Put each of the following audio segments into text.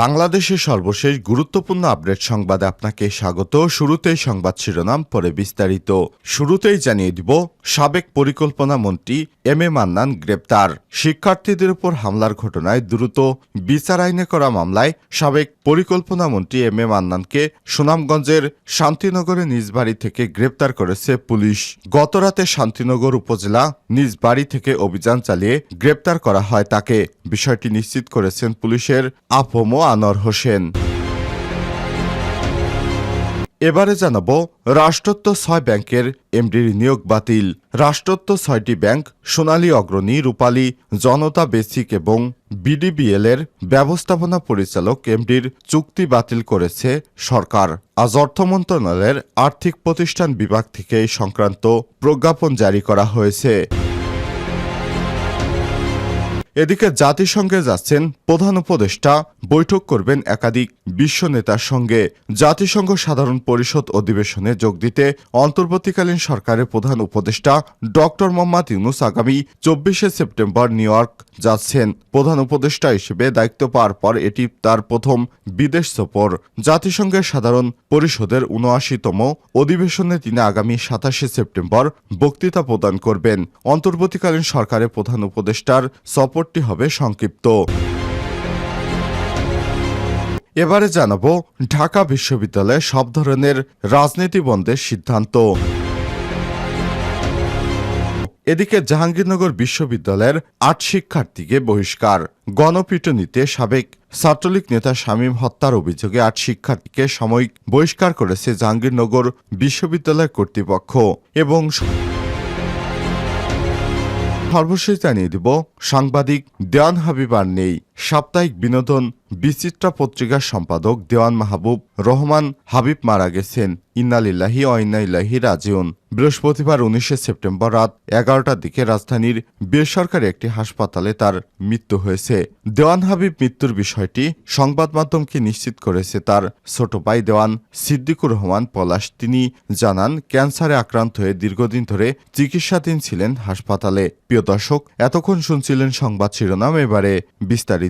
বাংলাদেশের সর্বশেষ গুরুত্বপূর্ণ আপডেট সংবাদে আপনাকে স্বাগত। শুরুতেই সংবাদ শিরোনাম, পরে বিস্তারিত। শুরুতেই জানিয়ে দিব, সাবেক পরিকল্পনা মন্ত্রী এম এ মান্নান গ্রেপ্তার। শিক্ষার্থীদের উপর হামলার ঘটনায় দ্রুত বিচার আইনে করা মামলায় সাবেক পরিকল্পনা মন্ত্রী এম এ মান্নানকে সুনামগঞ্জের শান্তিনগরে নিজ বাড়ি থেকে গ্রেপ্তার করেছে পুলিশ। গতরাতে শান্তিনগর উপজেলা নিজ বাড়ি থেকে অভিযান চালিয়ে গ্রেপ্তার করা হয় তাকে। বিষয়টি নিশ্চিত করেছেন পুলিশের আফমো আনোয়ার হোসেন। এবারে জানাব, রাষ্ট্রত্ব ছয় ব্যাংকের এমডির নিয়োগ বাতিল। রাষ্ট্রত্ব ছয়টি ব্যাংক, সোনালী অগ্রণী, রূপালী, জনতা বেসিক এবং বিডিবিএল এর ব্যবস্থাপনা পরিচালক এমডির চুক্তি বাতিল করেছে সরকার। আজ অর্থ মন্ত্রণালয়ের আর্থিক প্রতিষ্ঠান বিভাগ থেকে এই সংক্রান্ত প্রজ্ঞাপন জারি করা হয়েছে। এদিকে জাতিসংঘে যাচ্ছেন প্রধান উপদেষ্টা, বৈঠক করবেন একাধিক বিশ্ব নেতার সঙ্গে। জাতিসংঘ সাধারণ পরিষদ অধিবেশনে যোগ দিতে অন্তর্বর্তীকালীন সরকারের প্রধান উপদেষ্টা ডক্টর মোহাম্মদ ইউনুস আগামী চব্বিশে সেপ্টেম্বর নিউ ইয়র্ক যাচ্ছেন। প্রধান উপদেষ্টা হিসেবে দায়িত্ব পাওয়ার পর এটি তার প্রথম বিদেশ সফর। জাতিসংঘের সাধারণ পরিষদের উনআশিতম অধিবেশনে তিনি আগামী সাতাশে সেপ্টেম্বর বক্তৃতা প্রদান করবেন। অন্তর্বর্তীকালীন সরকারের প্রধান উপদেষ্টার সফরটি হবে সংক্ষিপ্ত। এবারে জানাব, ঢাকা বিশ্ববিদ্যালয়ে সব ধরনের রাজনীতি বন্ধের সিদ্ধান্ত। এদিকে জাহাঙ্গীরনগর বিশ্ববিদ্যালয়ের আট শিক্ষার্থীকে বহিষ্কার। গণপিটুনিতে সাবেক ছাত্রলীগ নেতা শামীম হত্যার অভিযোগে আট শিক্ষার্থীকে সাময়িক বহিষ্কার করেছে জাহাঙ্গীরনগর বিশ্ববিদ্যালয় কর্তৃপক্ষ এবং সর্বশেষ জানিয়ে দেব সাংবাদিক দেওয়ান হাবিবার নেই। সাপ্তাহিক বিনোদন বিচিত্রা পত্রিকার সম্পাদক দেওয়ান মাহবুব রহমান হাবিব মারা গেছেন। ইন্নালিল্লাহি অইন্নাইল্লাহি রাজিউন। বৃহস্পতিবার উনিশে সেপ্টেম্বর রাত এগারোটার দিকে রাজধানীর বেসরকারি একটি হাসপাতালে তার মৃত্যু হয়েছে। দেওয়ান হাবিব মৃত্যুর বিষয়টি সংবাদ মাধ্যমকে নিশ্চিত করেছে তার ছোট ভাই দেওয়ান সিদ্দিকুর রহমান পলাশ। তিনি জানান, ক্যান্সারে আক্রান্ত হয়ে দীর্ঘদিন ধরে চিকিৎসাধীন ছিলেন হাসপাতালে। প্রিয় দর্শক, এতক্ষণ শুনছিলেন সংবাদ শিরোনাম। এবারে বিস্তারিত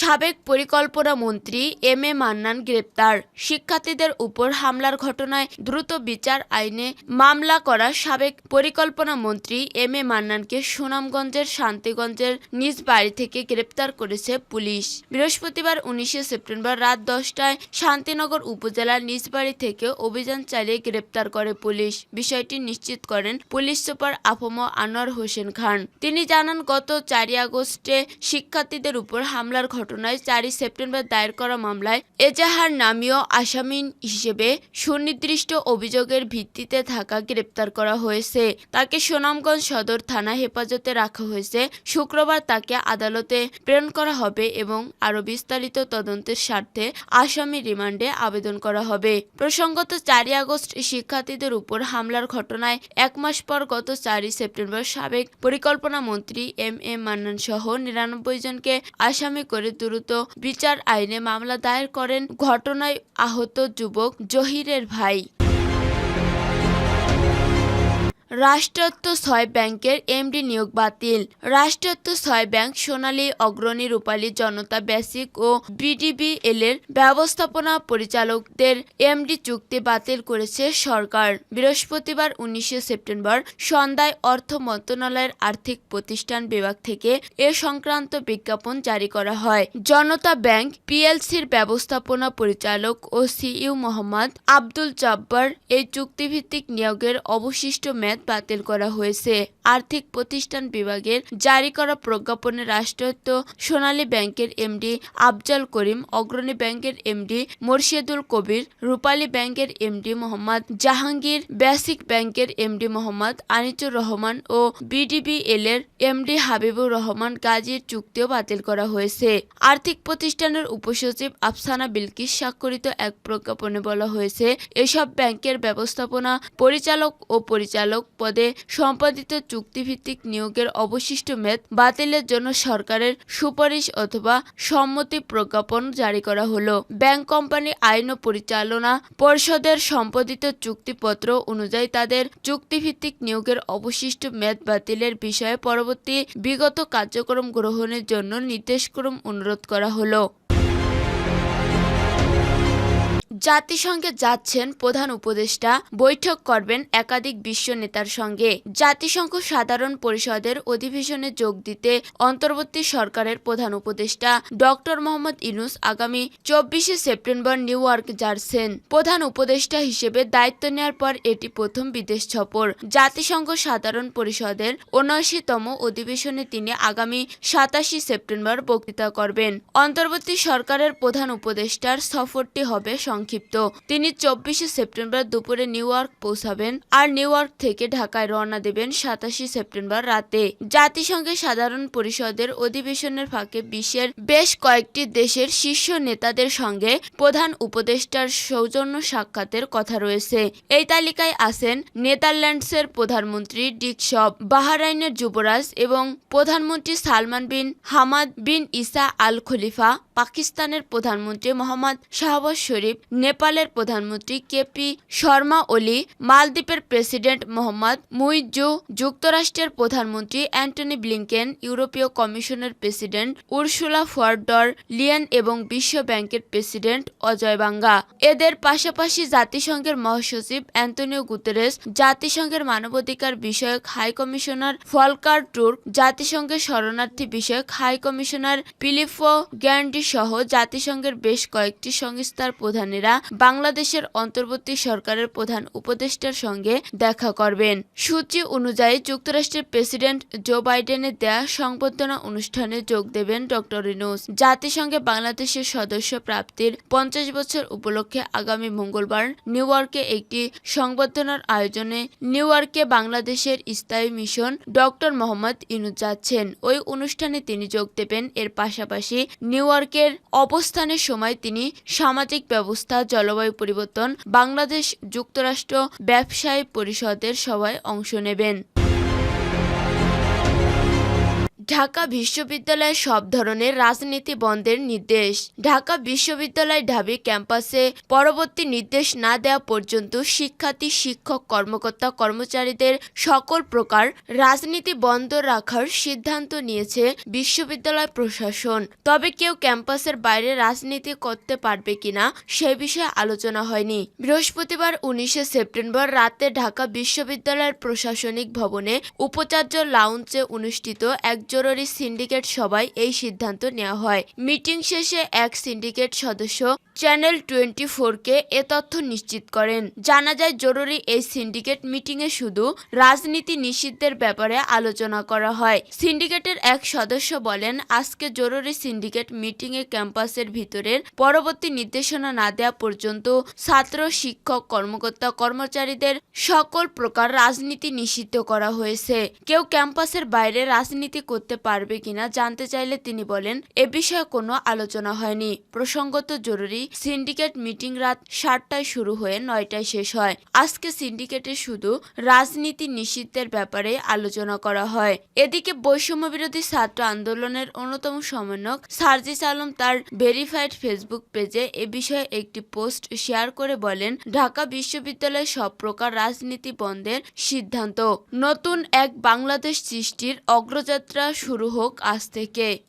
সাবেক পরিকল্পনা মন্ত্রী এম এ মান্নান গ্রেপ্তার। শিক্ষার্থীদের উপর হামলার ঘটনায় দ্রুত বিচার আইনে মামলা করা সাবেক পরিকল্পনা মন্ত্রী এম এ মান্নানকে সুনামগঞ্জের শান্তিগঞ্জের নিজ বাড়ি থেকে গ্রেপ্তার করেছে পুলিশ। বৃহস্পতিবার উনিশে সেপ্টেম্বর রাত দশটায় শান্তিনগর উপজেলার নিজ বাড়ি থেকে অভিযান চালিয়ে গ্রেপ্তার করে পুলিশ। বিষয়টি নিশ্চিত করেন পুলিশ সুপার আফম আনোয়ার হোসেন খান। তিনি জানান, গত চারই আগস্টে শিক্ষার্থীদের উপর হামলার ঘটনায় চারই সেপ্টেম্বর দায়ের করা মামলায় এজাহার নামীয় আসামি হিসেবে সুনির্দিষ্ট অভিযোগের ভিত্তিতে থাকা গ্রেপ্তার করা হয়েছে। তাকে সুনামগঞ্জ সদর থানা হেফাজতে রাখা হয়েছে। শুক্রবার তাকে আদালতে প্রেরণ করা হবে এবং আরও বিস্তারিত তদন্তের স্বার্থে আসামি রিমান্ডে আবেদন করা হবে। প্রসঙ্গত, চারই আগস্ট শিক্ষার্থীদের উপর হামলার ঘটনায় এক মাস পর গত চারই সেপ্টেম্বর সাবেক পরিকল্পনা মন্ত্রী এম এম মান্নান সহ নিরানব্বই জনকে আসামি করে দ্রুত বিচার আইনে মামলা দায়ের করেন ঘটনায় আহত যুবক জহিরের ভাই। রাষ্ট্রায়ত্ত ছয় ব্যাংকের এমডি নিয়োগ বাতিল। রাষ্ট্রায়ত্ত ছয় ব্যাংক সোনালী, অগ্রণী রূপালী জনতা বেসিক ও বিডিবিএল এর ব্যবস্থাপনা পরিচালকদের এমডি চুক্তি বাতিল করেছে সরকার। বৃহস্পতিবার উনিশে সেপ্টেম্বর সন্ধ্যায় অর্থ মন্ত্রণালয়ের আর্থিক প্রতিষ্ঠান বিভাগ থেকে এ সংক্রান্ত বিজ্ঞাপন জারি করা হয়। জনতা ব্যাংক পিএলসির ব্যবস্থাপনা পরিচালক ও সিইউ মোহাম্মদ আব্দুল জব্বার এই চুক্তিভিত্তিক নিয়োগের অবশিষ্ট মেয়াদ বাতিল করা হয়েছে আর্থিক প্রতিষ্ঠান বিভাগের জারি করা প্রজ্ঞাপনে রাষ্ট্রায়ত্ত সোনালী ব্যাংকের এমডি আফজাল করিম, অগ্রণী ব্যাংকের এমডি মোর্শেদুল কবির, রূপালী ব্যাংকের এমডি মোহাম্মদ জাহাঙ্গীর, বেসিক ব্যাংকের এমডি মোহাম্মদ আনিচুর রহমান ও বিডিবিএল এর এমডি হাবিবুর রহমান গাজীর চুক্তিও বাতিল করা হয়েছে। আর্থিক প্রতিষ্ঠানের উপসচিব আফসানা বিলকিস স্বাক্ষরিত এক প্রজ্ঞাপনে বলা হয়েছে, এসব ব্যাংকের ব্যবস্থাপনা পরিচালক ও পরিচালক পদে সম্পাদিত চুক্তিভিত্তিক নিয়োগের অবশিষ্ট মেয়াদ বাতিলের জন্য সরকারের সুপারিশ অথবা সম্মতি প্রজ্ঞাপন জারি করা হলো। ব্যাংক কোম্পানি আইন ও পরিচালনা পর্ষদের সম্পাদিত চুক্তিপত্র অনুযায়ী তাদের চুক্তিভিত্তিক নিয়োগের অবশিষ্ট মেয়াদ বাতিলের বিষয়ে পরবর্তী বিগত কার্যক্রম গ্রহণের জন্য নির্দেশক্রম অনুরোধ করা হলো। জাতিসংঘে যাচ্ছেন প্রধান উপদেষ্টা। বৈঠক করবেন একাধিক বিশ্ব নেতার সঙ্গে। জাতিসংঘ সাধারণ পরিষদের অধিবেশনে যোগ দিতে অন্তর্বর্তী সরকারের প্রধান উপদেষ্টা ডক্টর মোহাম্মদ ইনুস আগামী চব্বিশে সেপ্টেম্বর নিউ ইয়র্ক যাচ্ছেন। প্রধান উপদেষ্টা হিসেবে দায়িত্ব নেওয়ার পর এটি প্রথম বিদেশ সফর। জাতিসংঘ সাধারণ পরিষদের উনআশিতম অধিবেশনে তিনি আগামী সাতাশি সেপ্টেম্বর বক্তৃতা করবেন। অন্তর্বর্তী সরকারের প্রধান উপদেষ্টার সফরটি হবে সংক্ষিপ্ত। তিনি চব্বিশে সেপ্টেম্বর দুপুরে নিউ ইয়র্ক পৌঁছাবেন আর নিউ ইয়র্ক থেকে ঢাকায় রওনা দেবেন সাতাশি সেপ্টেম্বর রাতে। জাতিসংঘের সাধারণ পরিষদের অধিবেশনের ফাঁকে বিশ্বের বেশ কয়েকটি দেশের শীর্ষ নেতাদের সঙ্গে প্রধান উপদেষ্টার সৌজন্য সাক্ষাতের কথা রয়েছে। এই তালিকায় আছেন নেদারল্যান্ডসের প্রধানমন্ত্রী ডিক শব, বাহারাইনের যুবরাজ এবং প্রধানমন্ত্রী সালমান বিন হামাদ বিন ইসা আল খলিফা, পাকিস্তানের প্রধানমন্ত্রী মোহাম্মদ শাহবাজ শরীফ নেপালের প্রধানমন্ত্রী কেপি শর্মা ওলি, মালদ্বীপের প্রেসিডেন্ট মোহাম্মদ মুইজু, যুক্তরাষ্ট্রের প্রধানমন্ত্রী অ্যান্টনি ব্লিংকেন, ইউরোপীয় কমিশনের প্রেসিডেন্ট উর্সুলা ফর্ডর লিয়ান এবং বিশ্ব ব্যাংকের প্রেসিডেন্ট অজয় বাঙ্গা। এদের পাশাপাশি জাতিসংঘের মহাসচিব অ্যান্টনিও গুতেরেস, জাতিসংঘের মানবাধিকার বিষয়ক হাই কমিশনার ফলকার টুর্ক, জাতিসংঘের শরণার্থী বিষয়ক হাই কমিশনার পিলিফো গ্যান্ডি সহ জাতিসংঘের বেশ কয়েকটি সংস্থার প্রধানেরা বাংলাদেশের অন্তর্বর্তী সরকারের প্রধান উপদেষ্টার সঙ্গে দেখা করবেন। সূচি অনুযায়ী যুক্তরাষ্ট্রের প্রেসিডেন্ট জো বাইডেনের দেয়া সংবর্ধনা অনুষ্ঠানে যোগ দেবেন ডক্টর রিনুস। জাতিসংঘে বাংলাদেশের সদস্য প্রাপ্তির পঞ্চাশ বছর উপলক্ষে আগামী মঙ্গলবার নিউ একটি সংবর্ধনার আয়োজনে নিউ বাংলাদেশের স্থায়ী মিশন ডক্টর মোহাম্মদ ইনুজ যাচ্ছেন। ওই অনুষ্ঠানে তিনি যোগ দেবেন। এর পাশাপাশি নিউ অবস্থানের সময় তিনি সামাজিক ব্যবস্থা জলবায়ু পরিবর্তন বাংলাদেশ যুক্তরাষ্ট্র ব্যবসায়ী পরিষদের সভায় অংশ নেবেন। ঢাকা বিশ্ববিদ্যালয়ে সব ধরনের রাজনীতি বন্ধের নির্দেশ। ঢাকা বিশ্ববিদ্যালয় ঢাবি ক্যাম্পাসে পরবর্তী নির্দেশ না দেওয়া পর্যন্ত শিক্ষার্থী, শিক্ষক, কর্মকর্তা, কর্মচারীদের সকল প্রকার রাজনীতি বন্ধ রাখার সিদ্ধান্ত নিয়েছে বিশ্ববিদ্যালয় প্রশাসন। তবে কেউ ক্যাম্পাসের বাইরে রাজনীতি করতে পারবে কিনা সে বিষয়ে আলোচনা হয়নি। বৃহস্পতিবার উনিশে সেপ্টেম্বর রাতে ঢাকা বিশ্ববিদ্যালয়ের প্রশাসনিক ভবনে উপাচার্য লাউঞ্জে অনুষ্ঠিত এক জরুরি সিন্ডিকেট সভায় এই সিদ্ধান্ত নেওয়া হয়। মিটিং শেষে এক সিন্ডিকেট সদস্য চ্যানেল টোয়েন্টি ফোরকে এ তথ্য নিশ্চিত করেন। জানা যায়, জরুরি এই সিন্ডিকেট মিটিংয়ে শুধু রাজনীতি নিষিদ্ধের ব্যাপারে আলোচনা করা হয়। সিন্ডিকেটের এক সদস্য বলেন, আজকে জরুরি সিন্ডিকেট মিটিংয়ে ক্যাম্পাসের ভিতরের পরবর্তী নির্দেশনা না দেওয়া পর্যন্ত ছাত্র, শিক্ষক, কর্মকর্তা, কর্মচারীদের সকল প্রকার রাজনীতি নিষিদ্ধ করা হয়েছে। কেউ ক্যাম্পাসের বাইরে রাজনীতি করতে পারবে কিনা জানতে চাইলে তিনি বলেন, এ বিষয়ে কোনো আলোচনা হয়নি। প্রসঙ্গত জরুরি, সিন্ডিকেট মিটিং রাত সাতটায় শুরু হয়ে নয়টায় শেষ হয়। আজকে সিন্ডিকেটে শুধু রাজনীতি নিষিদ্ধের ব্যাপারে আলোচনা করা হয়। এদিকে বৈষম্য বিরোধী ছাত্র আন্দোলনের অন্যতম সমন্বয়ক সার্জিস আলম তার ভেরিফাইড ফেসবুক পেজে এ বিষয়ে একটি পোস্ট শেয়ার করে বলেন, ঢাকা বিশ্ববিদ্যালয়ে সব প্রকার রাজনীতি বন্ধের সিদ্ধান্ত। নতুন এক বাংলাদেশ সৃষ্টির অগ্রযাত্রা শুরু হোক আজ থেকে।